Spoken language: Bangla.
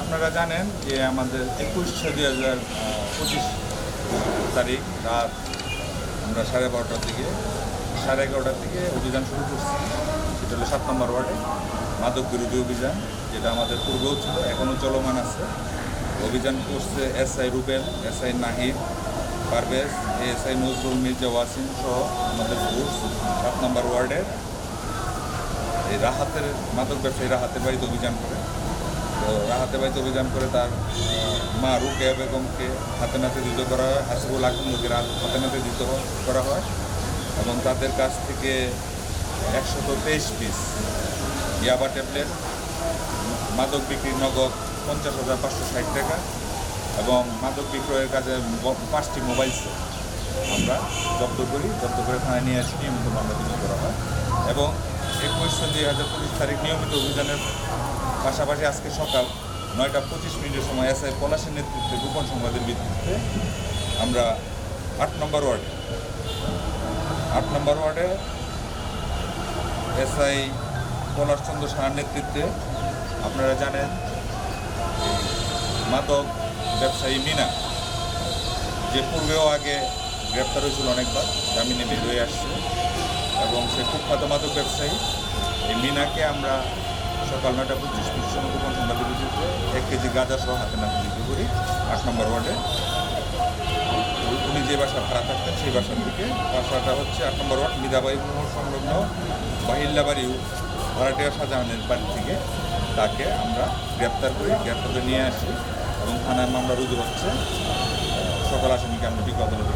আপনারা জানেন যে আমাদের একুশ দুই হাজার পঁচিশ তারিখ রাত আমরা সাড়ে বারোটার দিকে, সাড়ে এগারোটার দিকে অভিযান শুরু করছি। সেটা হলো সাত নম্বর ওয়ার্ডে, মাদক বিরোধী অভিযান, যেটা আমাদের পূর্বেও ছিল, এখনও চলমান আছে। অভিযান করছে SI Rubel, S SI Nahid, Parvez SI Nazrul, Mirza Wasim সহ আমাদের ফোর্স সাত নম্বর ওয়ার্ডের এই রাহাতের, মাদক ব্যবসায়ী রাহাতের বাড়িতে অভিযান করে। তো রাহাতে বাড়িতে অভিযান করে তার মা রুকেয়া বেগমকে হাতে নাতে দিতে করা হয় হাসিবুল আহমদকে হাতে নাতে হ- করা হয়। এবং তাদের কাছ থেকে একশত তেইশ পিস ইয়াবা ট্যাবলেট, মাদক বিক্রি নগদ পঞ্চাশ হাজার পাঁচশো ষাট টাকা এবং মাদক বিক্রয়ের ব- পাঁচটি মোবাইল সেট আমরা জব্দ করি, জব্দ করে থানায় নিয়ে আসি নিয়মিত মামলা রুজু করা হয়। এবং একুশ দুই হাজার পঁচিশ তারিখ নিয়মিত অভিযানের পাশাপাশি আজকে সকাল নয়টা পঁচিশ মিনিটের সময় এস আই পলাশের নেতৃত্বে গোপন সংবাদের ভিত্তিতে আমরা আট নম্বর ওয়ার্ডে, আট নম্বর ওয়ার্ডে এসআই পলাশচন্দ্র সাহার নেতৃত্বে আপনারা জানেন মাদক ব্যবসায়ী মিনা, যে পূর্বেও আগে গ্রেপ্তার হয়েছিল অনেকবার, জামিনে বের হয়ে আসছে। এবং সে কুখ্যাত মাদক ব্যবসায়ী, এই মিনাকে আমরা সকাল নয়টা পঁচিশ মিনিট সময় গোপন এক কেজি গাঁজা সহ হাতে নাতে বিক্রি করি আট নম্বর ওয়ার্ডে। উনি যে বাসা ভাড়া থাকতেন, সেই বাসার দিকে। বাসাটা হচ্ছে আট নম্বর ওয়ার্ড মিদাবাই মোড় সংলগ্ন বাহিল্লাবাড়ি ভাড়াটিয়া শাহজাহানের বাড়ি থেকে। তাকে আমরা গ্রেপ্তার করি, গ্রেপ্তার করে নিয়ে আসি এবং থানায় মামলা রুজু হচ্ছে। সকল আসামিকে আমরা বিজ্ঞ আদালতে